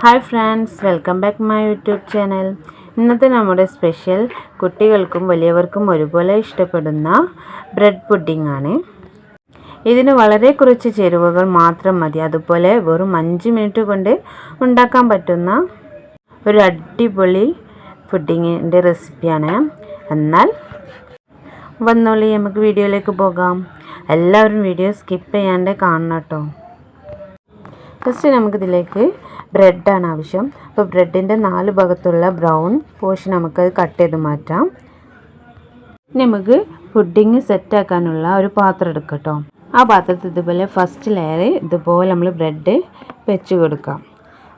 Hi friends welcome back my YouTube channel ഇന്നത്തെ നമ്മുടെ special കുട്ടികൾക്കും വലിയവർക്കും ഒരുപോലെ ഇഷ്ടപ്പെടുന്ന ബ്രെഡ് പുഡിംഗ് ആണ്. ഇതിന് വളരെ കുറച്ച് ചേരുവകൾ മാത്രം മതി. അതുപോലെ വെറും അഞ്ച് മിനിറ്റ് കൊണ്ട് ഉണ്ടാക്കാൻ പറ്റുന്ന ഒരു അടിപൊളി പുഡിങ്ങിന്റെ റെസിപ്പിയാണ് എന്നാൽ വന്നോളി നമുക്ക് വീഡിയോയിലേക്ക് പോകാം. എല്ലാവരും വീഡിയോ സ്കിപ്പ് ചെയ്യാണ്ട് കാണണം കേട്ടോ. ഫസ്റ്റ് നമുക്കിതിലേക്ക് ബ്രെഡാണ് ആവശ്യം. അപ്പോൾ ബ്രെഡിന്റെ നാല് ഭാഗത്തുള്ള ബ്രൗൺ പോർഷൻ നമുക്കത് കട്ട് ചെയ്ത് മാറ്റാം. ഇനി നമുക്ക് പുഡിങ് സെറ്റാക്കാനുള്ള ഒരു പാത്രം എടുക്കട്ടോ. ആ പാത്രത്തിൽ ഇതുപോലെ ഫസ്റ്റ് ലെയർ ഇതുപോലെ നമ്മൾ ബ്രെഡ് വെച്ച് കൊടുക്കാം.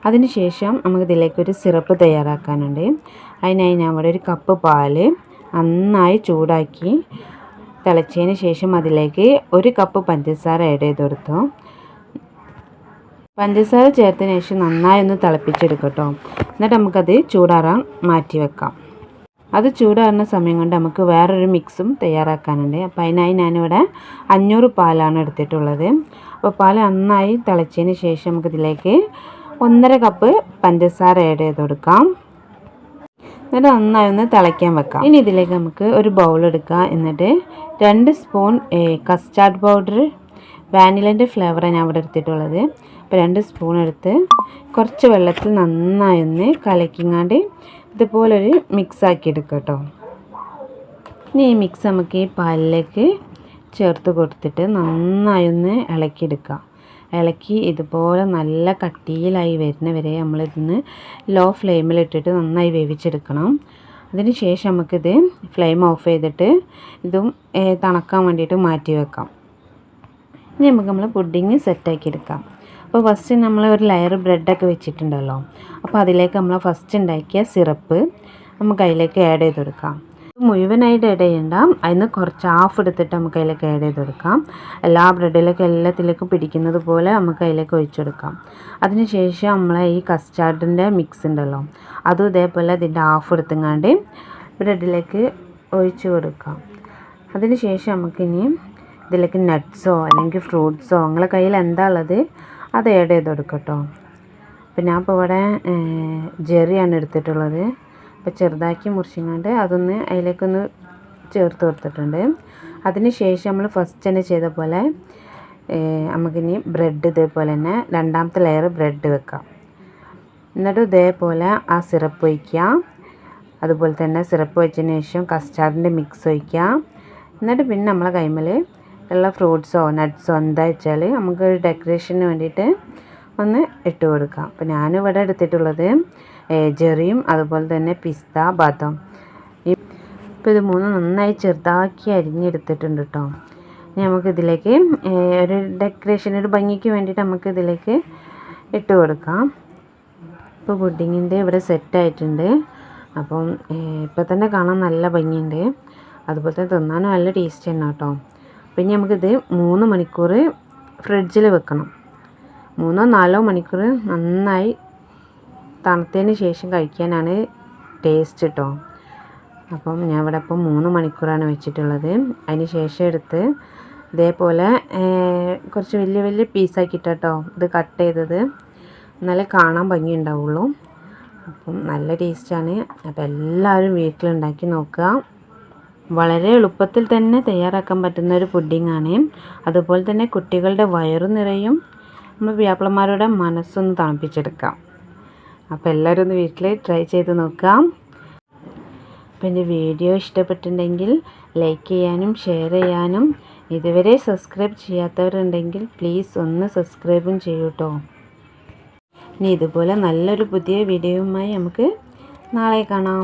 അതിനുശേഷം നമുക്ക് ഇതിലേക്ക് ഒരു സിറപ്പ് തയ്യാറാക്കാനുണ്ട്. അതിനായി ഞാൻ ഇവിടെ ഒരു കപ്പ് പാൽ നന്നായി ചൂടാക്കി തിളച്ചതിന് ശേഷം അതിലേക്ക് ഒരു കപ്പ് പഞ്ചസാര ആഡ് ചെയ്ത് കൊടുത്തു. പഞ്ചസാര ചേർത്തതിന് ശേഷം നന്നായി ഒന്ന് തിളപ്പിച്ചെടുക്കട്ടോ. എന്നിട്ട് നമുക്കത് ചൂടാറാൻ മാറ്റി വെക്കാം. അത് ചൂടാറുന്ന സമയം കൊണ്ട് നമുക്ക് വേറൊരു മിക്സും തയ്യാറാക്കാനുണ്ട്. അപ്പോൾ അതിനായി ഞാനിവിടെ അഞ്ഞൂറ് പാലാണ് എടുത്തിട്ടുള്ളത്. അപ്പോൾ പാൽ നന്നായി തിളച്ചതിന് ശേഷം നമുക്കിതിലേക്ക് ഒന്നര കപ്പ് പഞ്ചസാര ആഡ് ചെയ്ത് കൊടുക്കാം. എന്നിട്ട് നന്നായി ഒന്ന് തിളയ്ക്കാൻ വെക്കാം. ഇനി ഇതിലേക്ക് നമുക്ക് ഒരു ബൗൾ എടുക്കാം. എന്നിട്ട് രണ്ട് സ്പൂൺ കസ്റ്റാർഡ് പൗഡർ വാനിലന്റെ ഫ്ലേവറാണ് ഞാൻ ഇവിടെ എടുത്തിട്ടുള്ളത്. അപ്പോൾ രണ്ട് സ്പൂൺ എടുത്ത് കുറച്ച് വെള്ളത്തിൽ നന്നായി ഒന്ന് കലക്കിങ്ങാണ്ട് ഇതുപോലൊരു മിക്സാക്കി എടുക്കുക കേട്ടോ ഇനി ഈ മിക്സ് നമുക്ക് ഈ പാലിലേക്ക് ചേർത്ത് കൊടുത്തിട്ട് നന്നായി ഒന്ന് ഇളക്കിയെടുക്കാം. ഇളക്കി ഇതുപോലെ നല്ല കട്ടിയിലായി വരുന്ന വരെ നമ്മളിതിന്ന് ലോ ഫ്ലെയിമിലിട്ടിട്ട് നന്നായി വേവിച്ചെടുക്കണം. അതിന് ശേഷം നമുക്കിത് ഫ്ലെയിം ഓഫ് ചെയ്തിട്ട് ഇതും തണക്കാൻ വേണ്ടിയിട്ട് മാറ്റി വെക്കാം. ഇനി നമുക്ക് നമ്മൾ പുഡിങ് സെറ്റാക്കി എടുക്കാം അപ്പോൾ ഫസ്റ്റ് നമ്മൾ ഒരു ലെയർ ബ്രെഡൊക്കെ വെച്ചിട്ടുണ്ടല്ലോ. അപ്പോൾ അതിലേക്ക് നമ്മൾ ഫസ്റ്റ് ഉണ്ടാക്കിയ സിറപ്പ് നമുക്ക് അതിലേക്ക് ആഡ് ചെയ്ത് കൊടുക്കാം. മുഴുവനായിട്ട് ആഡ് ചെയ്യണ്ട. അതിന് കുറച്ച് ഹാഫ് എടുത്തിട്ട് നമുക്ക് അതിലേക്ക് ആഡ് ചെയ്ത് കൊടുക്കാം. എല്ലാ ബ്രെഡിലേക്ക് എല്ലാത്തിലേക്കും പിടിക്കുന്നത് പോലെ നമുക്ക് അതിലേക്ക് ഒഴിച്ചെടുക്കാം അതിനുശേഷം നമ്മൾ ഈ കസ്റ്റാർഡിന്റെ മിക്സ് ഉണ്ടല്ലോ. അതും ഇതേപോലെ ഇതിന്റെ ഹാഫ് എടുത്തുങ്ങാണ്ട് ബ്രെഡിലേക്ക് ഒഴിച്ചു കൊടുക്കാം. അതിനുശേഷം നമുക്കിനി ഇതിലേക്ക് നട്ട്സോ അല്ലെങ്കിൽ ഫ്രൂട്ട്സോ നിങ്ങളെ കയ്യിൽ എന്താ ഉള്ളത് അത് ആഡ് ചെയ്ത് കൊടുക്കട്ടോ അപ്പോൾ ഞാൻ ഇവിടെ ജെറിയാണ് എടുത്തിട്ടുള്ളത്. അപ്പോൾ ചെറുതാക്കി മുറിച്ചിങ്ങാണ്ട് അതൊന്ന് അതിലേക്കൊന്ന് ചേർത്ത് കൊടുത്തിട്ടുണ്ട്. അതിന് ശേഷം നമ്മൾ ഫസ്റ്റ് തന്നെ ചെയ്ത പോലെ നമുക്കിനി ബ്രെഡ് ഇതേപോലെ തന്നെ രണ്ടാമത്തെ ലെയർ ബ്രെഡ് വെക്കാം. എന്നിട്ട് ഇതേപോലെ ആ സിറപ്പ് ഒഴിക്കുക. അതുപോലെ തന്നെ സിറപ്പ് വെച്ചതിന് ശേഷം കസ്റ്റാർഡിന്റെ മിക്സ് ഒഴിക്കുക. എന്നിട്ട് പിന്നെ നമ്മളെ കൈമൽ ഉള്ള ഫ്രൂട്ട്സോ നട്ട്സോ എന്താ വെച്ചാൽ നമുക്ക് ഡെക്കറേഷന് വേണ്ടിയിട്ട് ഒന്ന് ഇട്ട് കൊടുക്കാം. അപ്പോൾ ഞാനിവിടെ എടുത്തിട്ടുള്ളത് ജെറിയും അതുപോലെ തന്നെ പിസ്ത ബദം ഇപ്പോൾ ഇത് മൂന്ന് നന്നായി ചെറുതാക്കി അരിഞ്ഞെടുത്തിട്ടുണ്ട് കേട്ടോ ഇനി നമുക്കിതിലേക്ക് ഒരു ഡെക്കറേഷൻ ഒരു ഭംഗിക്ക് വേണ്ടിയിട്ട് നമുക്കിതിലേക്ക് ഇട്ട് കൊടുക്കാം. ഇപ്പോൾ പുഡിങ്ങിന്റെ ഇവിടെ സെറ്റായിട്ടുണ്ട്. അപ്പം ഇപ്പോൾ തന്നെ കാണാൻ നല്ല ഭംഗിയുണ്ട്. അതുപോലെ തന്നെ തിന്നാനും നല്ല ടേസ്റ്റ് തന്നെ കേട്ടോ പിന്നെ നമുക്കിത് മൂന്ന് മണിക്കൂർ ഫ്രിഡ്ജിൽ വെക്കണം. മൂന്നോ നാലോ മണിക്കൂർ നന്നായി തണുത്തതിന് ശേഷം കഴിക്കാനാണ് ടേസ്റ്റ് കേട്ടോ അപ്പം ഞാൻ ഇവിടെ ഇപ്പം മൂന്ന് മണിക്കൂറാണ് വെച്ചിട്ടുള്ളത്. അതിന് ശേഷം എടുത്ത് ഇതേപോലെ കുറച്ച് വലിയ വലിയ പീസാക്കിയിട്ടോ ഇത് കട്ട് ചെയ്തത്. എന്നാലേ കാണാൻ ഭംഗി ഉണ്ടാവുള്ളൂ അപ്പം നല്ല ടേസ്റ്റാണ് അപ്പോൾ എല്ലാവരും വീട്ടിലുണ്ടാക്കി നോക്കുക. വളരെ എളുപ്പത്തിൽ തന്നെ തയ്യാറാക്കാൻ പറ്റുന്ന ഒരു പുഡിങ്ങാണ് അതുപോലെ തന്നെ കുട്ടികളുടെ വയറു നിറയും. നമ്മൾ വ്യാപളന്മാരുടെ മനസ്സൊന്ന് തണുപ്പിച്ചെടുക്കാം. അപ്പോൾ എല്ലാവരും ഒന്ന് വീട്ടിൽ ട്രൈ ചെയ്ത് നോക്കാം. അപ്പോൾ എന്റെ വീഡിയോ ഇഷ്ടപ്പെട്ടിട്ടുണ്ടെങ്കിൽ ലൈക്ക് ചെയ്യാനും ഷെയർ ചെയ്യാനും. ഇതുവരെ സബ്സ്ക്രൈബ് ചെയ്യാത്തവരുണ്ടെങ്കിൽ പ്ലീസ് ഒന്ന് സബ്സ്ക്രൈബും ചെയ്യൂ കേട്ടോ ഇനി ഇതുപോലെ നല്ലൊരു പുതിയ വീഡിയോയുമായി നമുക്ക് നാളെ കാണാം.